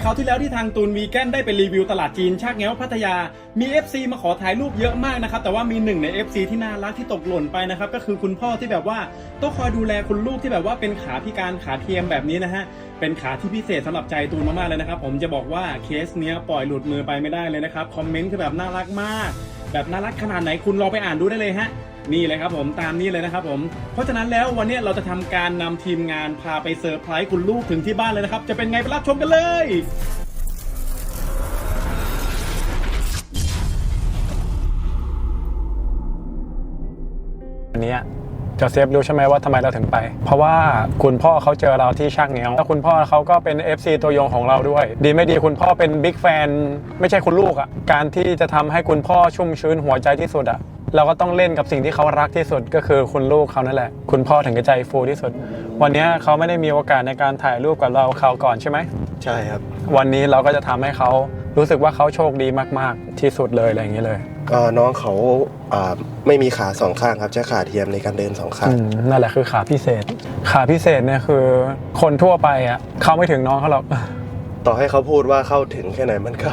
คราวที่แล้วที่ทางตูนวีแกนได้ไปรีวิวตลาดจีนชากแง้วพัทยา มี FC มาขอถ่ายรูปเยอะมากนะครับ แต่ว่ามีหนึ่งใน FC ที่น่ารักที่ตกหล่นไปนะครับ ก็คือคุณพ่อที่แบบว่าต้องคอยดูแลคุณลูกที่แบบว่าเป็นขาพิการขาเทียมแบบนี้นะฮะ เป็นขาที่พิเศษสำหรับใจตูนมากๆเลยนะครับ ผมจะบอกว่าเคสเนี้ยปล่อยหลุดมือไปไม่ได้เลยนะครับ คอมเมนต์คือแบบน่ารักมาก แบบน่ารักขนาดไหนคุณลองไปอ่านดูได้เลยฮะ นี่เลยครับผมตามนี้เลยนะครับผมเพราะฉะนั้นแล้ววันนี้เราจะทำการนำทีมงานพาไปเซอร์ไพรส์คุณลูกถึงที่บ้านเลยนะครับ จะเป็นไงไปรับชมกันเลยอันนี้จอเซฟรู้ใช่ไหมว่าทำไมเราถึงไป เพราะว่าคุณพ่อเขาเจอเราที่ช่างเงี้ยวแล้วคุณพ่อเขาก็เป็น FC ตัวยงของเราด้วย ดีไม่ดีคุณพ่อเป็นบิ๊กแฟนไม่ใช่คุณลูกอะ่ะการที่จะทำให้คุณพ่อชุ่มชื้นหัวใจที่สุดอะ่ะ เราก็ต้องเล่นกับสิ่งที่เขารักที่สุดก็คือคุณลูกเขานั่นแหละ คุณพ่อถึงจะใจฟูที่สุด วันเนี้ยเขาไม่ได้มีโอกาสในการถ่ายรูปกับเราเขาวก่อนใช่ไหมใช่ครับ วันนี้เราก็จะทำให้เขารู้สึกว่าเขาโชคดีมาก ๆ ที่สุดเลยอะไรอย่างนี้เลยก็น้องเขาอ่าไม่มีขาสองข้างครับใช้ขาเทียมในการเดินสองข้างอืมนั่นแหละคือขาพิเศษ ขาพิเศษเนี่ยคือคนทั่วไปอะเข้าไม่ถึงน้องเขาหรอกต่อให้เขาพูดว่าเข้าถึงแค่ไหนมันก็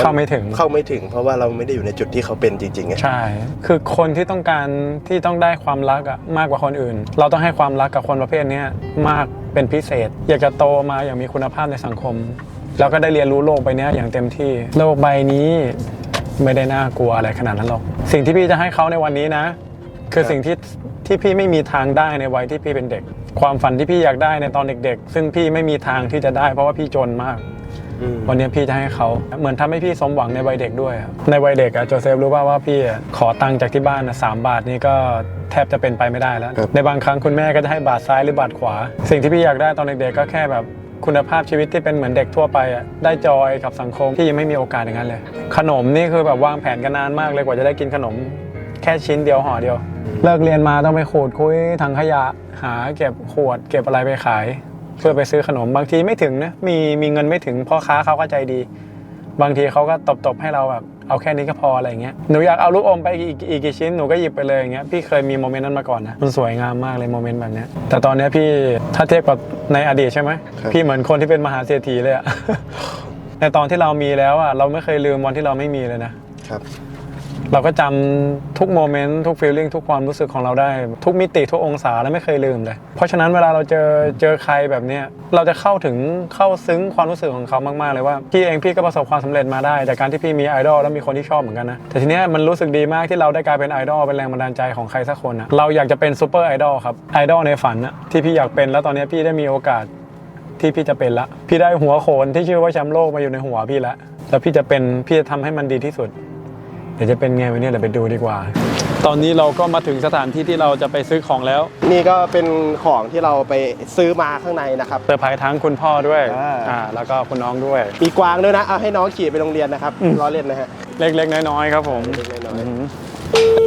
เข้าไม่ถึง เข้าไม่ถึง เพราะว่าเราไม่ได้อยู่ในจุดที่เขาเป็นจริงๆไงใช่ คือคนที่ต้องการที่ต้องได้ความรักอะมากกว่าคนอื่น เราต้องให้ความรักกับคนประเภทเนี้ยมากเป็นพิเศษ อยากจะโตมาอย่างมีคุณภาพในสังคม แล้วก็ได้เรียนรู้โลกใบเนี้ยอย่างเต็มที่ โลกใบนี้ไม่ได้น่ากลัวอะไรขนาดนั้นหรอก สิ่งที่พี่จะให้เขาในวันนี้นะ คือสิ่งที่ที่พี่ไม่มีทางได้ในวัยที่พี่เป็นเด็ก ความฝันที่พี่อยากได้ในตอนเด็ก ๆ ซึ่งพี่ไม่มีทางที่จะได้เพราะว่าพี่จนมากอืม วันนี้พี่จะให้เขาเหมือนทำให้พี่สมหวังในวัยเด็กด้วยอะในวัยเด็กอะโจเซฟรู้ป่าว่าพี่อะขอตังค์จากที่บ้านอะสามบาทนี่ก็แทบจะเป็นไปไม่ได้แล้ว ในบางครั้งคุณแม่ก็จะให้บาทซ้ายหรือบาทขวา สิ่งที่พี่อยากได้ตอนเด็กๆก็แค่แบบคุณภาพชีวิตที่เป็นเหมือนเด็กทั่วไปอะได้จอยกับสังคมที่ยังไม่มีโอกาสอย่างนั้นเลย ขนมนี่คือแบบวางแผนกันนานมากเลยกว่าจะได้กินขนม แค่ชิ้นเดียวห่อเดียว เลิกเรียนมาต้องไปขูดคุยถังขยะหาเก็บขวดเก็บอะไรไปขาย เพื่อไปซื้อขนมบางทีไม่ถึงนะมีมีเงินไม่ถึงพ่อค้าเขาก็ใจดี บางทีเขาก็ตบๆให้เราแบบเอาแค่นี้ก็พออะไรอย่างเงี้ยหนูอยากเอาลูกอมไปอีกอีกกี่ชิ้นหนูก็หยิบไปเลยอย่างเงี้ยพี่เคยมีโมเมนต์นั้นมาก่อนนะมันสวยงามมากเลยโมเมนต์แบบเนี้ยแต่ตอนเนี้ยพี่ถ้าเทียบกับในอดีตใช่ไหมครับพี่เหมือนคนที่เป็นมหาเศรษฐีเลยอะในตอนที่เรามีแล้วอะเราไม่เคยลืมวันที่เราไม่มีเลยนะครับ เราก็จำทุกโมเมนต์ทุกฟีลลิ่งทุกความรู้สึกของเราได้ ทุกมิติทุกองศาแล้วไม่เคยลืมเลย เพราะฉะนั้นเวลาเราเจอเจอใครแบบเนี้ยเราจะเข้าถึงเข้าซึ้งความรู้สึกของเขามาก ๆ เลยว่า พี่เองพี่ก็ประสบความสำเร็จมาได้ จากการที่พี่มีไอดอลแล้วมีคนที่ชอบเหมือนกันนะแต่ทีเนี้ยมันรู้สึกดีมากที่เราได้กลายเป็นไอดอลเป็นแรงบันดาลใจของใครสักคนนะเราอยากจะเป็นซูเปอร์ไอดอลครับไอดอลในฝันนะที่พี่อยากเป็นแล้วตอนนี้พี่ได้มีโอกาสที่พี่จะเป็นละ พี่ได้หัวโขนที่ชื่อว่าแชมป์โลกมาอยู่ในหัวพี่ละแล้วพี่จะเป็นพี่จะทำให้มันดีที่สุด เดี๋ยวจะเป็นไงวันนี้เดี๋ยวไปดูดีกว่า ตอนนี้เราก็มาถึงสถานที่ที่เราจะไปซื้อของแล้วนี่ก็เป็นของที่เราไปซื้อมาข้างในนะครับ เซอร์ไพรส์ทั้งคุณพ่อด้วยอ่า อ่าแล้วก็คุณน้องด้วย มีกวางด้วยนะ เอาให้น้องขี่ไปโรงเรียนนะครับล้อเล่นนะฮะ เล็กๆ น้อยๆ ครับผมเล็กๆน้อยๆ อืม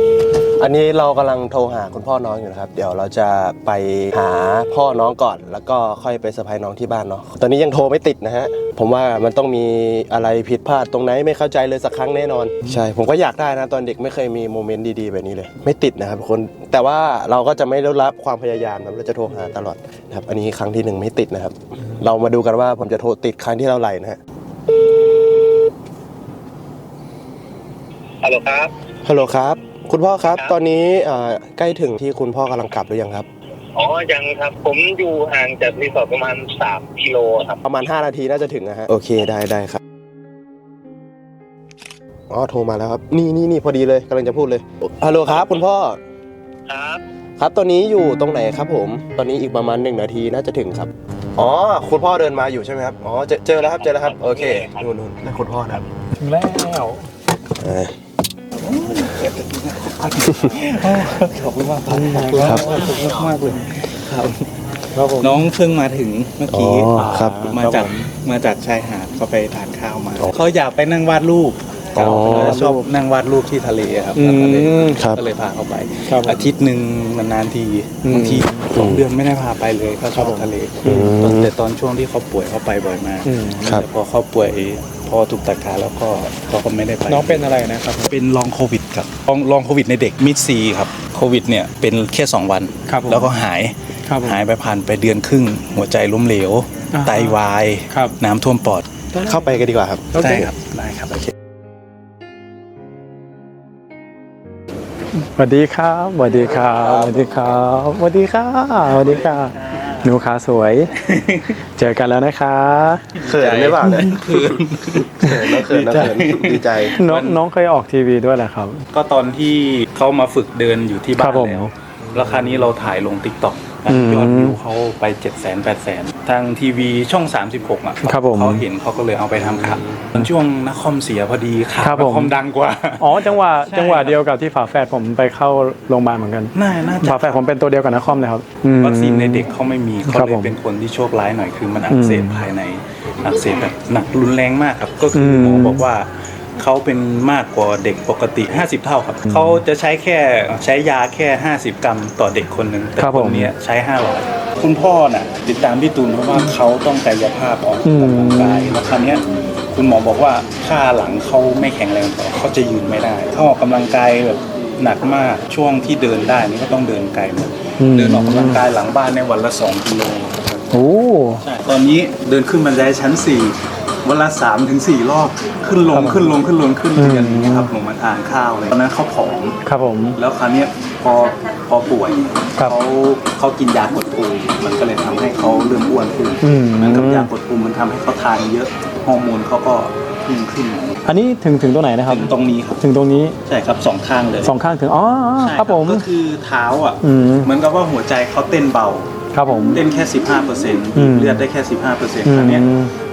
อันนี้เรากำลังโทรหาคุณพ่อน้องอยู่นะครับ เดี๋ยวเราจะไปหาพ่อน้องก่อน แล้วก็ค่อยไปเซอร์ไพรส์น้องที่บ้านเนาะตอนนี้ยังโทรไม่ติดนะฮะผมว่ามันต้องมีอะไรผิดพลาดตรงไหนไม่เข้าใจเลยสักครั้งแน่นอน ใช่ผมก็อยากได้นะตอนเด็กไม่เคยมีโมเมนต์ดีๆแบบนี้เลย ไม่ติดนะครับทุกคน แต่ว่าเราก็จะไม่ลดละความพยายามนะเราจะโทรหาตลอดนะครับอันนี้ครั้งที่หนึ่งไม่ติดนะครับ เรามาดูกันว่าผมจะโทรติดครั้งที่เท่าไหร่นะฮะฮัลโหลครับฮัลโหลครับ คุณพ่อครับครับตอนนี้เอ่อใกล้ถึงที่คุณพ่อกำลังกลับหรือยังครับ อ๋อ ยังครับ ผมอยู่ห่างจากรีสอร์ทประมาณ 3 กิโลครับ ประมาณ 5 นาทีน่าจะถึงนะฮะ โอเค ได้ได้ครับ อ๋อ โทรมาแล้วครับ นี่นี่นี่พอดีเลยกำลังจะพูดเลย ฮัลโหลครับ คุณพ่อ ครับ ครับตอนนี้อยู่ตรงไหนครับผม ตอนนี้อีกประมาณ 1 นาทีน่าจะถึงครับ อ๋อ คุณพ่อเดินมาอยู่ใช่ไหมครับ อ๋อ เจอเจอแล้วครับ เจอแล้วครับ โอเค นู่นนู่นนั่นคุณพ่อนะครับ ถึงแล้วเออ ขอบคุณมากครับขอบคุณครับมากขอบคุณมากเลยครับน้องเพิ่งมาถึงเมื่ออ๋อกี้ครับ มาจากมาจากชายหาดเขาไปทานข้าวมาเขาอยากไปนั่งวาดรูป อ๋อเขาชอบนั่งวาดรูปที่ทะเลครับอืก็เลยมครับก็เลยพาเขาไป ครับอาทิตย์หนึ่งนานๆทีอืมบางทีสองเดือนไม่ได้พาไปเลยเขาชอบทะเลอืมแต่ตอนช่วงที่เขาป่วยเขาไปบ่อยมากอืม ครับ แต่พอเขาป่วยพอถูกตัดขาแล้วก็เขาก็ไม่ได้ไป น้องเป็นอะไรนะครับ เป็นลองโควิดครับลองลองโควิดในเด็กมิดซีครับโควิดเนี่ยเป็นแค่2วันครับผมแล้วก็หายครับผมหายไปผ่านไปเดือนครึ่ง หัวใจล้มเหลว อ่าไตวาย ครับ น้ำท่วมปอด เข้าไปกันดีกว่าครับโอเคได้ครับ ได้ครับโอเค วัสดีครับสวัสดีครับสวัสดีครับสวัสดีค่ะสวัสดีค่ะหนูขาสวย เจอกันแล้วนะคะเขินหรือเปล่าเนี่ยเขินแล้วเขินแล้วเขินดีใจน้องน้องเคยออกทีวีด้วยแหละครับ ก็ตอนที่เขามาฝึกเดินอยู่ที่บ้าครันบผมแล้วแล้วคราวนี้เราถ่ายลงติ๊กต็อกอืม ยอดวิวเขาไป7 0 0 0 0 8 0 0 0ทางทีวีช่อง 36อะครับผมเขาเห็นเขาก็เลยเอาไปทำข่าวมันช่วงนักคอมเสียพอดีข่าวครับนัผกมคอมดังกว่า อ๋อจังหวะใช่ จังหวะเดียวกับที่ฝาแฝดผมไปเข้าโรงพยาบาลเหมือนกันน่าน่าจะฝาแฝดผมเป็นตัวเดียวกับนครเลยครับอืม วัคซีนในเด็กเขาไม่มีเขาครับเลผยมเป็นคนที่โชคร้ายหน่อยคือมันอักเสบอืมภายในอักเสบแบบหนักรุนแรงมากครับก็คืออม หมอบอกว่า เขาเป็นมากกว่าเด็กปกติ 50 เท่าครับ เขาจะใช้แค่ใช้ยาแค่ 50 กรัมต่อเด็กคนหนึ่งแต่ครับคผมนเนี้ยใช้ 500 คุณพ่อน่ะติดตามพี่ตูนเพราะว่าเขาต้องกายภาพออกอืม กำลังกายแล้วคราวเนี้ยคุณหมอบอกว่าค่าหลังเขาไม่แข็งแรงพอเขาจะยืนไม่ได้เขาออกกำลังกายแบบหนักมากช่วงที่เดินได้นี่ก็ต้องเดินไกลมากอืมเดินออกกำลังกายหลังบ้านในวันละ2กิโล โอ้ ใช่ตอนนี้เดินขึ้นบันไดชั้น 4 วันละ3ถึง4รอบขึ้นลงขึ้นลงขึ้นลงขึ้นเรียนอย่างเงี้ยครับลงมาทานข้าวเลยตอนนั้นเขาผอมครับผม แล้วคราวเนี้ยพอพอป่วยครับ เขาเขากินยากดภูมิมันก็เลยทำให้เขาเริ่มอ้วนขึ้นอืม เหมือนกับยากดภูมิมันทำให้เขาทานเยอะฮอร์โมนเขาก็พุ่งขึ้นอันนี้ถึงถึงตรงไหนนะครับ ถึงตรงนี้ครับถึงตรงนี้ใช่ครับสองข้างเลยสองข้างถึงอ๋ออ๋อใช่ครับผม ก็คือเท้าอะอืม เหมือนกับว่าหัวใจเขาเต้นเบา ครับผม เต้นแค่15เปอร์เซ็นต์อืมเลือดได้แค่ 15เปอร์เซ็นต์อืมครั้งเนี้ย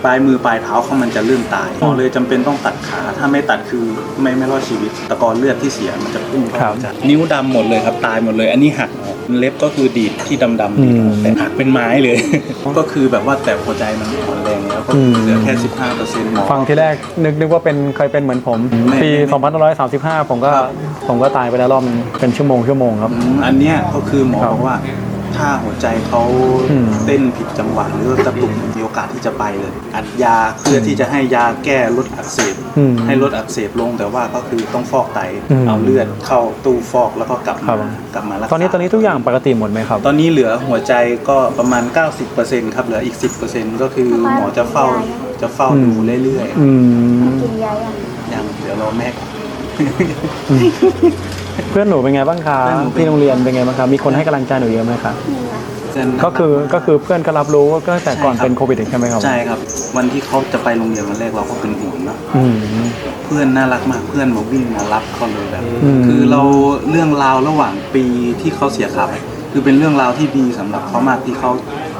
ปลายมือปลายเท้าเขามันจะเริ่มตายหมอเลยจำเป็นต้องตัดขาถ้าไม่ตัดคือไม่ไม่รอดชีวิตตะกอนเลือดที่เสียมันจะพุ่งเข้าหัวใจนิ้วดำหมดเลยครับตายหมดเลย อันนี้หักออกเล็บก็คือดีดที่ดำๆดีดออกแต่หักเป็นไม้เลย ก็คือแบบว่าแต่หัวใจมันอ่อนแรงแล้วก็เหลือแค่ 15เปอร์เซ็นต์หมอ ฟังทีแรกนึกนึกว่าเป็นเคยเป็นเหมือนผมไม่ปีไม่2535 ผมก็ครับ ผมก็ตายไปแล้วรอบนึงเป็นชั่วโมงชั่วโมงครับ อืมอันเนี้ยก็คือหมอครับบอกว่า ถ้าหัวใจเขาอืม เต้นผิดจังหวะหรือกระตุกมีโอกาสที่จะไปเลย อัดยาเพื่อที่จะให้ยาแก้ลดอักเสบ อืม ให้ลดอักเสบลงแต่ว่าก็คือต้องฟอกไตอืมเอาเลือดเข้าตู้ฟอกแล้วก็กลับครัมาบ กลับมารักษาตอนนี้ตอนนี้ทุกอย่างปกติหมดไหมครับ ตอนนี้เหลือหัวใจก็ประมาณ 90%ครับเหลืออีก 10%ก็คือหมอจะเฝ้าจะเฝ้าดูเรื่อยอืม กินยายังๆอย่างเดี๋ยวเราแม่ก่อน เพื่อนหนูเป็นไงบ้างคะเพื่อนหนูเป็น ที่โรงเรียนเป็นไงบ้างคะมีคนให้กำลังใจหนูเยอะไหมคะนี่นะเส้นก็คือก็คือเพื่อนก็รับรู้ก็ตั้งแต่ก่อนใช่ครับเป็นโควิดอีกใช่ไหมครับใช่ครับ วันที่เขาจะไปโรงเรียนวันแรกเราก็เป็นห่วงเนอะอืม เพื่อนน่ารักมากเพื่อนมาวิ่งมารับเขาเลยแบบ อืม คือเราเรื่องราวระหว่างปีที่เขาเสียขาไปคือเป็นเรื่องราวที่ดีสำหรับเขามากที่เขา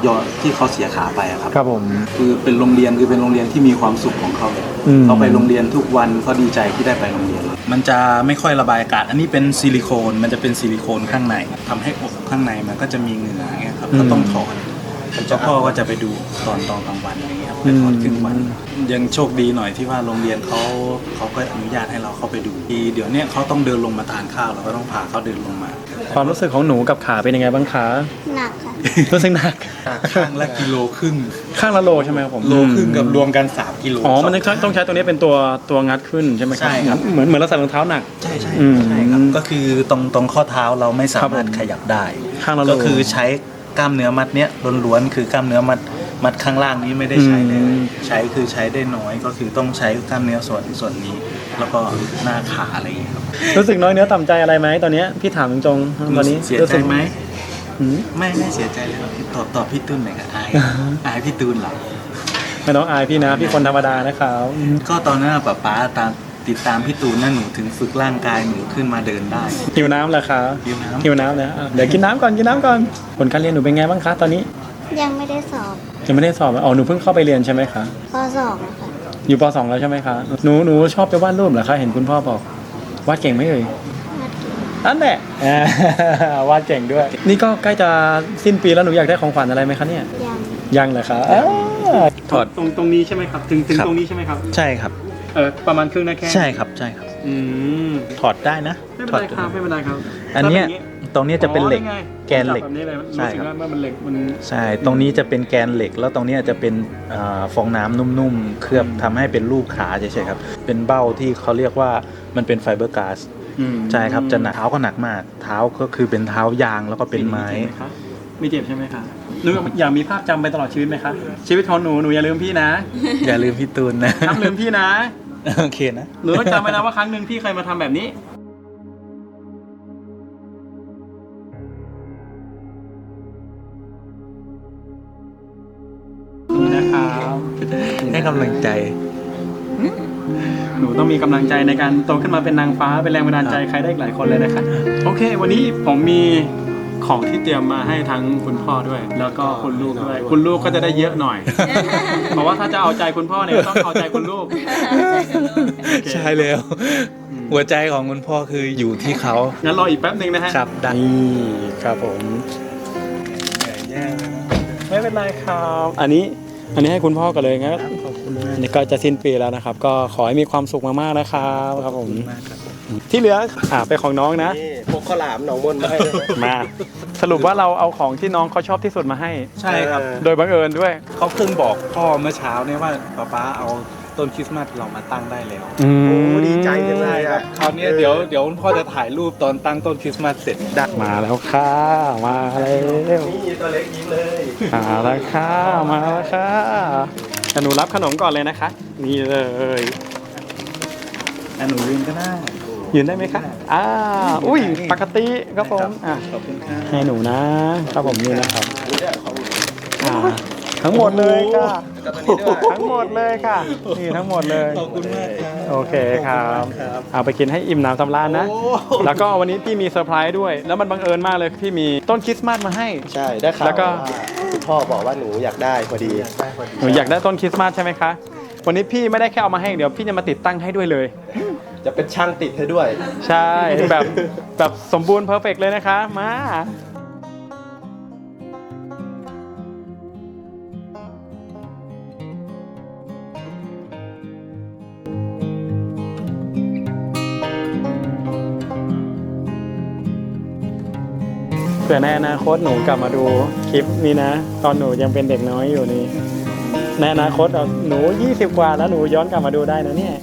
ยอมที่เขาเสียขาไปอะครับ ครับผม คือเป็นโรงเรียนคือเป็นโรงเรียนที่มีความสุขของเขาเลยอืม เขาไปโรงเรียนทุกวันเขาดีใจที่ได้ไปโรงเรียน มันจะไม่ค่อยระบายอากาศ อันนี้เป็นซิลิโคน มันจะเป็นซิลิโคนข้างในทำให้อกข้างในมันก็จะมีเหงื่ออย่างเงี้ยครับก็ต้องถอดเจ้าพ่อก็จะไปดูตอนตอนกลางวันอย่างเงี้ยครับไปถอดครึ่งวัน ยังโชคดีหน่อยที่ว่าโรงเรียนเขาเขาก็อนุญาตให้เราเข้าไปดูทีเดี๋ยวเนี้ยเขาต้องเดินลงมาทานข้าวเราก็ต้องพาเขาเดินลงมา ความรู้สึกของหนูกับขาเป็นยังไงบ้างคะหนักค่ะ รู้สึกหนัก ข้างละกิโลครึ่งข้างละโลใช่ไหมครับผมโลครึ่งกับรวมกัน 3 กิโลอ๋อมันต้องต้องใช้ตัวนี้เป็นตัวตัวงัดขึ้นใช่ไหมครับใช่ครับ เหมือนเหมือนเราใส่รองเท้าหนัก ใช่ใช่อืมใช่ครับ ก็คือตรงตรงข้อเท้าเราไม่สาครับมารถผมขยับได้ ข้างละโลก็คือใช้กล้ามเนื้อมัดเนี้ยล้วนๆคือกล้ามเนื้อมัดมัดข้างล่างนี้ไม่ได้ใช้เลยอืมใช้คือใช้ได้น้อยก็คือต้องใช้กล้ามเนื้อส่วนส่วนนี้ แล้วก็หน้าขาอะไรอย่างเงี้ยค รับรู้สึกน้อยเนื้อต่ำใจอะไรไหมตอนเนี้ยพี่ถามตรงๆตอนนี้เสียรู้ใจสึกไหมอืมไม่ไม่เสียใจเลยครับตอบตอบพี่ตุ้นหน่อยครับอาย อายพี่ตุ้นเหรอ ไม่ต้องอายพี่นะพี่คนธรรมดานะครับก็ตอนนั้นอะป๊าป๊าตามติดตามพี่ตูนนั่นหนูถึงฝึกร่างกายหนูขึ้นมาเดินได้ หิวน้ำเหรอคะหิวน้ำ หิวน้ำนะอะเดี๋ยวกินน้ำก่อนกินน้ำก่อนผลการเรียนหนูเป็นไงบ้างคะตอนนี้ยังไม่ได้สอบยังไม่ได้สอบอ๋อหนูเพิ่งเข้าไปเรียนใช่ไหมคะ ข้อสอบนะคะอยู่ป .2 แล้วใช่ไหมคะ หนู หนูชอบไปวาดรูปเหรอคะ เห็นคุณพ่อบอก วาดเก่งไหมเอ่ยมาถึงนั่นแหละอ่าวาดเก่งด้วย นี่ก็ใกล้จะสิ้นปีแล้วหนูอยากได้ของขวัญอะไรไหมคะเนี่ย ยังยังเหรอคะอ่าถอดตรงตรงนี้ใช่ไหมครับ ถึงถึงครับตรงนี้ใช่ไหมครับ ใช่ครับ เออประมาณครึ่งนะแค่ ใช่ครับ ใช่ครับ อืม ถอดได้นะ ไม่เป็นถอดไรครับ ไม่เป็นไรครับ อันเนี้ยถ้าป็ ตรงเนี้ยจะเป็นเหล็กอ๋อไงแกนเหล็ก จับแบบนี้เลยรู้ใช่สึกครับ ว่ามันเหล็กมัน ใช่ ตรงนี้จะเป็นแกนเหล็ก แล้วตรงเนี้ยจะเป็นอ่าฟองน้ำนุ่มๆ เคลือบอืม ทำให้เป็นรูปขาเฉยๆครับ เป็นเบ้าที่เขาเรียกว่ามันเป็นไฟเบอร์ก๊าซอืมใช่ครับ จะหนักเท้าก็หนักมาก เท้าก็คือเป็นเท้ายางแล้วก็เป็นไม้ไม่เจ็บไหมครับไม่เจ็บใช่ไหมคะหนูอยากมีภาพจำไปตลอดชีวิตไหมคะชีวิตของหนูหนูอย่าลืมพี่นะอย่าลืมพี่ตูนนะห้ามลืมพี่นะ โอเคนะ หนูต้องจำไว้นะว่าครั้งหนึ่งพี่เคยมาทำแบบนี้นี่ กำลังใจ หนูต้องมีกำลังใจในการโตขึ้นมาเป็นนางฟ้าเป็นแรงบันดาลใจใครได้อีกหลายคนเลยนะครับโอเค วันนี้ผมมีของที่เตรียมมาให้ทั้งคุณพ่อด้วย แล้วก็คุณลูกด้วย คุณลูกก็จะได้เยอะหน่อย เพราะว่าถ้าจะเอาใจคุณพ่อเนี่ยก็ต้องเอาใจคุณลูกใช่แล้ว หัวใจของคุณพ่อคืออยู่ที่เขางั้นรออีกแป๊บหนึ่งนะฮะครับได้นี่ครับผมไม่เป็นไรครับ อันนี้อันนี้ให้คุณพ่อกันเลยงั้นขอบ คุณมากนี่ก็จะสิ้นปีแล้วนะครับ ก็ขอให้มีความสุขมากๆนะครับครับผมมากครับผมที่เหลืออ่าไปนของน้องนะ นี่พกข้าวหลามหนองมนมาให้ด้วยนะมาสรุปว่าเราเอาของที่น้องเขาชอบที่สุดมาให้ ใช่ครับ โดยบังเอิญด้วย เขาเพิ่งบอกพ่อเมื่อเช้าเนี่ยว่าป๊าป๊าเอาต้นคริสต์มาสเรามาตั้งได้แล้วอืมโอ้ดีใจจังเลยอะคราวเนี้ยเดี๋ยวเดี๋ยวคุณพ่อจะถ่ายรูปตอนตั้งต้นคริสต์มาสเสร็จได้มาแล้วค่ะมาแล้วนี่ตัวเล็กยิ้มเลยมาแล้วค่ะมาแล้วค่ะ แต่หนูรับขนมก่อนเลยนะคะ นี่เลย อะหนูยืนก็ได้ยืนได้ไหมคะอ่าอุ้ย ปกติครับผมอะขอบคุณครับให้หนูนะครับผมนี่นะครับอ่าทั้งหมดเลยค่ะกับตัวนี้ด้วยทั้งหมดเลยค่ะ นี่ทั้งหมดเลย ขอบคุณมากครับ โอเคครับครับเอาไปกินให้อิ่มหนำสำราญนะโอ้แล้วก็วันนี้พี่มีเซอร์ไพรส์ด้วย แล้วมันบังเอิญมากเลยพี่มีต้นคริสต์มาสมาให้ ใช่ ได้ข่าวแล้วก็ว่าคุณ พ่อบอกว่าหนูอยากได้พอดีหนูอยากได้ต้นคริสต์มาสใช่ไหมคะ วันนี้พี่ไม่ได้แค่เอามาให้อย่างเดี๋ยวพี่จะมาติดตั้งให้ด้วยเลย จะเป็นช่างติดให้ด้วย ใช่แบบแบบสมบูรณ์เพอร์เฟกเลยนะคะ มา เผื่อในอนาคตหนูกลับมาดูคลิปนี้นะ ตอนหนูยังเป็นเด็กน้อยอยู่นี่ในอนาคตเอาหนู20กว่าแล้วหนูย้อนกลับมาดูได้นะเนี่ย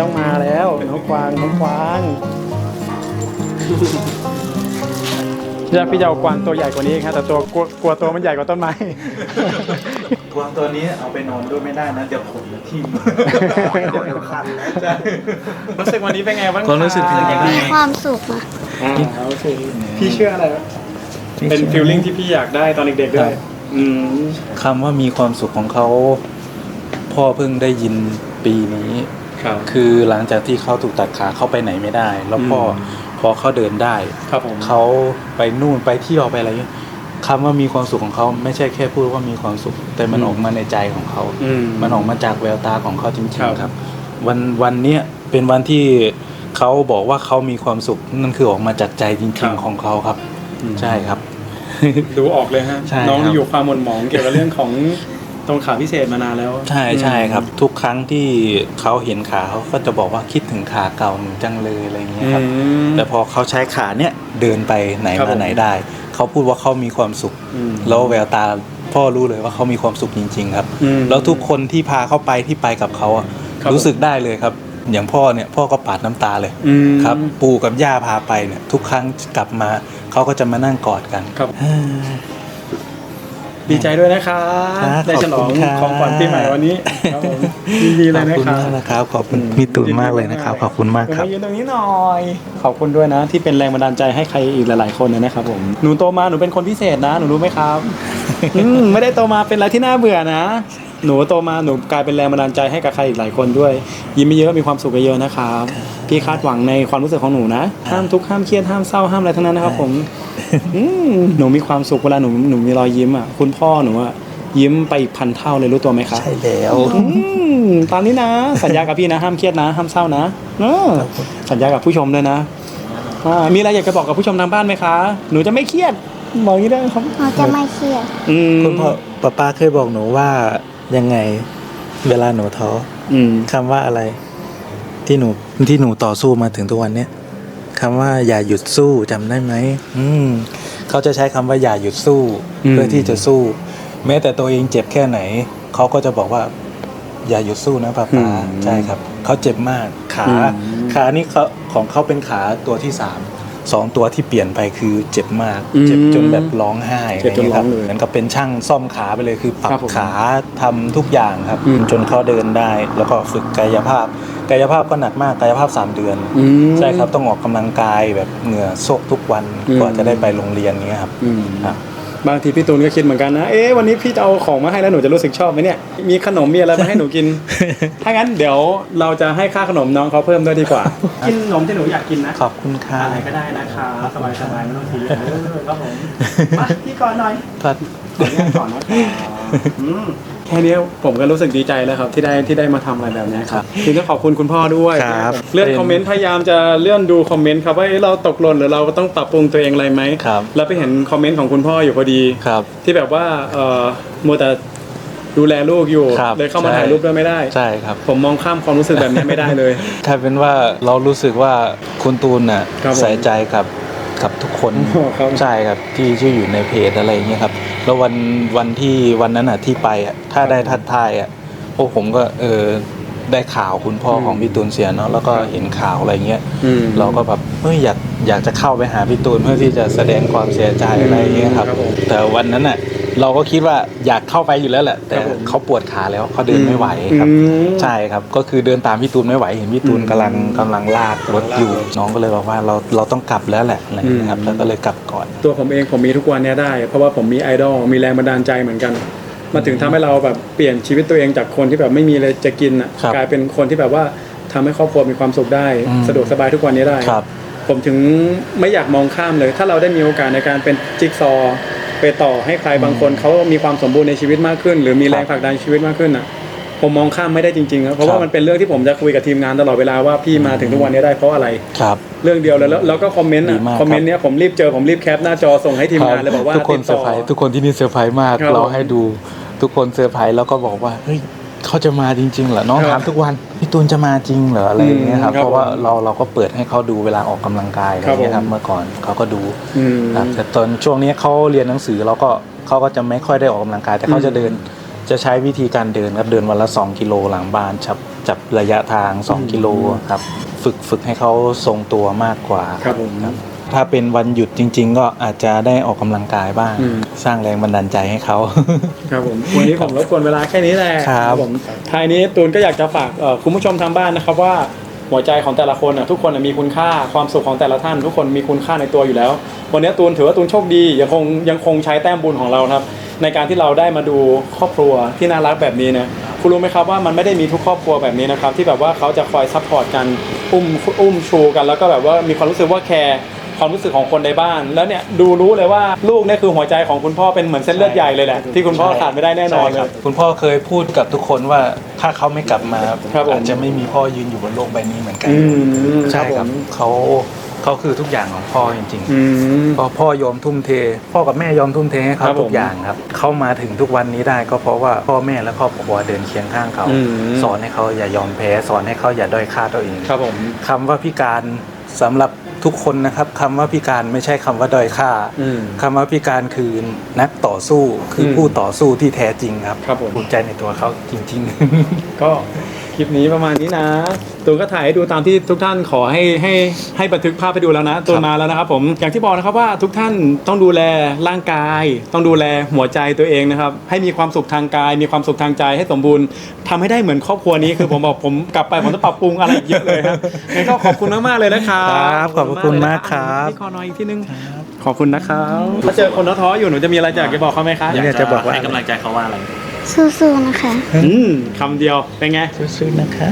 ต้องมาแล้วน้องกวางน้องกวางอยากพี่จะเอากวางตัวใหญ่กว่านี้ครับแต่ตัวกลัวกลัวตัวมันใหญ่กว่าต้นไม้ กวางตัวนี้เอาไปนอนด้วยไม่ได้นะ เดี๋ยวผมจะทิ่มเดี๋ยวคันนะใช่รู้สึกวันนี้เป็นไงบ้างความรู้สึกเป็นยังไงมีความสุขอะอ่าโอเคพี่เชื่ออะไรวะเป็นฟิลลิ่งที่พี่อยากได้ตอนเด็กๆด้วยอืมคำว่ามีความสุขของเขา พ่อเพิ่งได้ยินปีนี้ ครับคือหลังจากที่เขาถูกตัดขาเขาไปไหนไม่ได้ แล้วพ่ออมพอเขาเดินได้ครับผมเขาไปนู่นไปเที่ยวไปอะไรเงี้ยคำว่ามีความสุขของเขาไม่ใช่แค่พูดว่ามีความสุข แต่มันอืมออกมาในใจของเขา อืม มันออกมาจากแววตาของเขาจริงครับ ๆครับ วันวันเนี้ยเป็นวันที่เขาบอกว่าเขามีความสุขนั่นคือออกมาจากใจจครัริง บ ๆของเขาครับ ใช่ครับ ดูออกเลยฮะ ใช่น้องครับ อยู่ความหม่นหมองเกี่ยวกับเรื่องของ ตรงขาพิเศษมานานแล้ว ใช่ใช่ครับ ทุกครั้งที่เขาเห็นขาเขาก็จะบอกว่าคิดถึงขาเก่าหนูจังเลยอะไรเงี้ยครับอืมแต่พอเขาใช้ขาเนี่ยเดินไปไหนครับผมมาไหนได้ เขาพูดว่าเขามีความสุข อืม แล้วแววตาพ่อรู้เลยว่าเขามีความสุขจริง ๆ ครับ อืมแล้วทุกคนที่พาเขาไปที่ไปกับเขาอะครับรู้สึกได้เลยครับ อย่างพ่อเนี่ยพ่อก็ปาดน้ำตาเลยอืมครับปู่กับย่าพาไปเนี่ยทุกครั้งกลับมาเขาก็จะมานั่งกอดกันครับ ดีใจด้วยนะคะครับได้ฉลองขอบคุณครับ ของขวัญปีใหม่วันนี้ครับผมยินดีเลยขอบนะคุณครับมากนะครับ ขอบคุณพี่ตูนมากเลยนะครับ ขอบคุณมากครับ เดี๋ยวมายืนตรงนี้หน่อย ขอบคุณด้วยนะ ที่เป็นแรงบันดาลใจให้ใครอีกหลาย ๆ คนนะครับผมหนูโตมาหนูเป็นคนพิเศษนะ หนูรู้ไหมครับ อืมไม่ได้โตมาเป็นอะไรที่น่าเบื่อนะ หนูโตมาหนูกลายเป็นแรงบันดาลใจให้กับใครอีกหลายคนด้วย ยิ้มเยอะๆมีความสุขเยอะๆนะครับพี่คาดหวังในความรู้สึกของหนูนะห้ามทุกข์ห้ามเครียดห้ามเศร้าห้ามอะไรทั้งนั้นนะครับ ผมอืมหนูมีความสุขเวลาหนูหนูมีรอยยิ้มอะคุณพ่อหนูอะยิ้มไปอีกพันเท่าเลยรู้ตัวไหมครับใช่แล้วอืมตามนี้นะ สัญญากับพี่นะห้ามเครียดนะ ห้ามเศร้านะเออสัญญากับผู้ชมด้วยนะอ่ามีอะไรอยากจะบอกกับผู้ชมทางบ้านไหมคะ หนูจะไม่เครียดบอกอย่างนี้ได้ไหมครับเราจะไม่เครียดอืมคุณพ่อปป้าป้าเคยบอกหนูว่า ยังไงเวลาหนูท้ออืม คำว่าอะไร ที่หนูที่หนูต่อสู้มาถึงทุกวันเนี้ยคำว่าอย่าหยุดสู้จำได้ไหมอืมเขาจะใช้คำว่าอย่าหยุดสู้ อืม เพื่อที่จะสู้ แม้แต่ตัวเองเจ็บแค่ไหน เขาก็จะบอกว่า อย่าหยุดสู้นะป้าป้าใช่ครับ เขาเจ็บมากขาขานี่เขาของเขาเป็นขาตัวที่สาม สองตัวที่เปลี่ยนไปคือเจ็บมาก เจ็บจนแบบร้องไห้เจ็บจนร้องะเลไรยเงี้ยครับเหมือนกับเป็นช่างซ่อมขาไปเลยคือปรัครับบผมขาทำทุกอย่างครับอืมจนเขาเดินได้ แล้วก็ฝึกกายภาพ กายภาพก็หนักมากกายภาพ 3 เดือนอืมใช่ครับต้องออกกำลังกายแบบเหงื่อโซกทุกวันอืมกว่าจะได้ไปโรงเรียนเงี้ยครับอืมครั บบางทีพี่ตูนก็คิดเหมือนกันนะ เอ๊ะวันนี้พี่จะเอาของมาให้แล้วหนูจะรู้สึกชอบไหมเนี่ย มีขนมมีอะไรมาให้หนูกิน ถ้างั้นเดี๋ยวเราจะให้ค่าขนมน้องเขาเพิ่มด้วยดีกว่า กินขนมที่หนูอยากกินนะ ขอบคุณค่ะอะไรก็ได้นะคะสบายสบายๆไม่ต้องซีเรียสเออครับผมมาพี่ก่อนหน่อยพัดขออนุญาตก่อนนะครับอืม แค่นี้ผมก็รู้สึกดีใจแล้วครับที่ได้ที่ได้มาทำอะไรแบบนี้ครับคือต้องขอบคุณคุณพ่อด้วยครับเลื่อนคอมเมนต์พยายามจะเลื่อนดูคอมเมนต์ครับว่าเอ๊ะเราตกหล่นหรือเราต้องปรับปรุงตัวเองอะไรไหมครับแล้วไปเห็นคอมเมนต์ของคุณพ่ออยู่พอดีครับที่แบบว่าเอ่อมัวแต่ดูแลลูกอยู่ครับเลยเข้ามาใช่ถ่ายรูปด้วยไม่ได้ใช่ครับผมมองข้ามความรู้สึกแบบนี้ไม่ได้เลยถ้าเป็นว่าเรารู้สึกว่าคุณตูนน่ะครับผมใส่ใจกับ กับทุกคนโอ้ครับใช่ครับที่ที่อยู่ในเพจอะไรอย่างเงี้ยครับ แล้ววันวันที่วันนั้นอะที่ไปอะถ้าได้ทัดทายอะพวกผมก็เออได้ข่าวคุณพ่อของพี่ตูนเสียเนาะแล้วก็เห็นข่าวอะไรเงี้ยอืมเราก็แบบเฮ้ยอยากอยากจะเข้าไปหาพี่ตูนเพื่อที่จะแสดงความเสียใจอะไรอย่างเงี้ยครับครับผมแต่วันนั้นอะเราก็คิดว่าอยากเข้าไปอยู่แล้วแหละ แต่ครับผมเขาปวดขาแล้วเขาเดินไม่ไหวครับอืมใช่ครับก็คือเดินตามพี่ตูนไม่ไหวเห็นพี่ตูนกำลังกำลังลากรถอยู่น้องก็เลยบอกว่าเราเราต้องกลับแล้วแหละอะไรอย่างเงี้ยครับอืมแล้วก็เลยกลับก่อน ตัวผมเองผมมีทุกวันเนี้ยได้ เพราะว่าผมมีไอดอลมีแรงบันดาลใจเหมือนกันมาถึงทำให้เราแบบเปลี่ยนชีวิตตัวเองจากคนที่แบบไม่มีอะไรจะกินอะครับกลายเป็นคนที่แบบว่าทำให้ครอบครัวมีความสุขได้อืมสะดวกสบายทุกวันนี้ได้ครับ ผมถึงไม่อยากมองข้ามเลย ถ้าเราได้มีโอกาสในการเป็นจิ๊กซอว์ไปต่อให้ใครบางคนเขามีความสมบูรณ์ในชีวิตมากขึ้น หรือมีแรงผลักดันชีวิตมากขึ้นอะผมมองข้ามไม่ได้จริงๆครับเพราะครัว่าบมันเป็นเรื่องที่ผมจะคุยกับทีมงานตลอดเวลาว่าพี่มาถึงทุกวันนี้ได้เพราะอะไรครับเรื่องเดียวเลยแล้วแล้วก็คอมเมนต์ดีอะมากคอมเมนต์เนี้ยผมรีบเจอผมรีบแคปหน้าจอส่งให้ทีมงานเลยบอกว่าทุกคนติดเซอต่ร์ไพรส์ทุกคนที่นี่เซอร์ไพรส์มากครับเราให้ดูทุกคนเซอร์ไพรส์แล้วก็บอกว่าเฮ้ย เขาจะมาจริงๆเหรอน้องครับถามทุกวันพี่ตูนจะมาจริงเหรออะไรอย่างเงี้ยครับอืมครับเพราะว่าเราเราก็เปิดให้เขาดูเวลาออกกำลังกายอะไรอย่างเงี้ยคครัรับบผมเมื่อก่อนเขาก็ดูอืมครับแต่ตอนช่วงนี้เขาเรียนหนังสือเราก็เขาก็จะไม่ค่อยได้ออกกำลังกาย แต่เขาจะเดินจะใช้วิธีการเดินครับเดินวันละ 2 กิโลหลังบ้านจับจับระยะทาง 2 กิโลครับ ฝึกฝึกให้เขาทรงตัวมากกว่าครับผม ถ้าเป็นวันหยุดจริง ๆ ก็อาจจะได้ออกกำลังกายบ้าง อืม สร้างแรงบันดาลใจให้เขา ครับผมวันนี้ผมรบกวนเวลาแค่นี้แหละครับผมท้ายนี้ตูนก็อยากจะฝากเอ่อคุณผู้ชมทางบ้านนะครับว่าหัวใจของแต่ละคนอะทุกคนอะมีคุณค่าความสุขของแต่ละท่าน ทุกคนมีคุณค่าในตัวอยู่แล้ว วันนี้ตูนถือว่าตูนโชคดียังคงยังคงใช้แต้มบุญของเราครับ ในการที่เราได้มาดูครอบครัวที่น่ารักแบบนี้นะคุณรู้ไหมครับว่ามันไม่ได้มีทุกครอบครัวแบบนี้นะครับที่แบบว่าเขาจะคอยซัพพอร์ตกันอุ้มอุ้มชูกันแล้วก็แบบว่ามีความรู้สึกว่าแคร์ ความรู้สึกของคนในบ้าน แล้วเนี่ยดูรู้เลยว่าลูกเนี่ยคือหัวใจของคุณพ่อเป็นเหมือนเส้นเลือดใหญ่เลยแหละที่คุณพ่อขาดไม่ได้แน่นอนเลใช่ครัยบคุณพ่อเคยพูดกับทุกคนว่าถ้าเขาไม่กลับมาครับผม อาจจะไม่มีพ่อยืนอยู่บนโลกใบนี้เหมือนกันอืมใช่คครัรับบผมเขาเขาคือทุกอย่างของพ่อจริงอืม ๆพอพ่อยอมทุ่มเท พ่อกับแม่ยอมทุ่มเทให้ครัเขาบผมทุกอย่างครับเขามาถึงทุกวันนี้ได้ก็เพราะว่าพ่อแม่และครอบครัวเดินเคียงข้างเขา อืม สอนให้เขาอย่ายอมแพ้ สอนให้เขาอย่าด้อยค่าตัวเอง ครับผม คำว่าพิการสำหรับ ทุกคนนะครับคำว่าพิการไม่ใช่คำว่าด้อยค่าอืมคำว่าพิการคือนักต่อสู้คืออมผู้ต่อสู้ที่แท้จริงครับครับผมภูมิใจในตัวเขาจริงก็ คลิปนี้ประมาณนี้นะตูนก็ถ่ายให้ดูตามที่ทุกท่านขอให้ให้ให้บันทึกภาพให้ดูแล้วนะตูนมาแล้วนะครับผมอย่างที่บอกนะครับว่าทุกท่านต้องดูแลร่างกาย ต้องดูแลหัวใจตัวเองนะครับให้มีความสุขทางกาย มีความสุขทางใจให้สมบูรณ์ทำให้ได้เหมือนครอบครัวนี้คือผมบอกผมกลับไปผมจะปรับปรุงอะไรอีกเยอะเลยครับงั้นก็ขอบคุณมากๆเลยนะครับครับขอบพระคุณมากครับ พี่ขอหน่อยอีกทีนึงขอบคุณนะครับถ้าเจอคนท้อๆอยู่หนูจะมีอะไรอยากจะบอกเขาไหมคะ อยากจะบอกว่า ให้กำลังใจเขาว่าอะไร สู้ๆนะคะ อืมคำเดียวเป็นไงๆสู้ๆนะคะ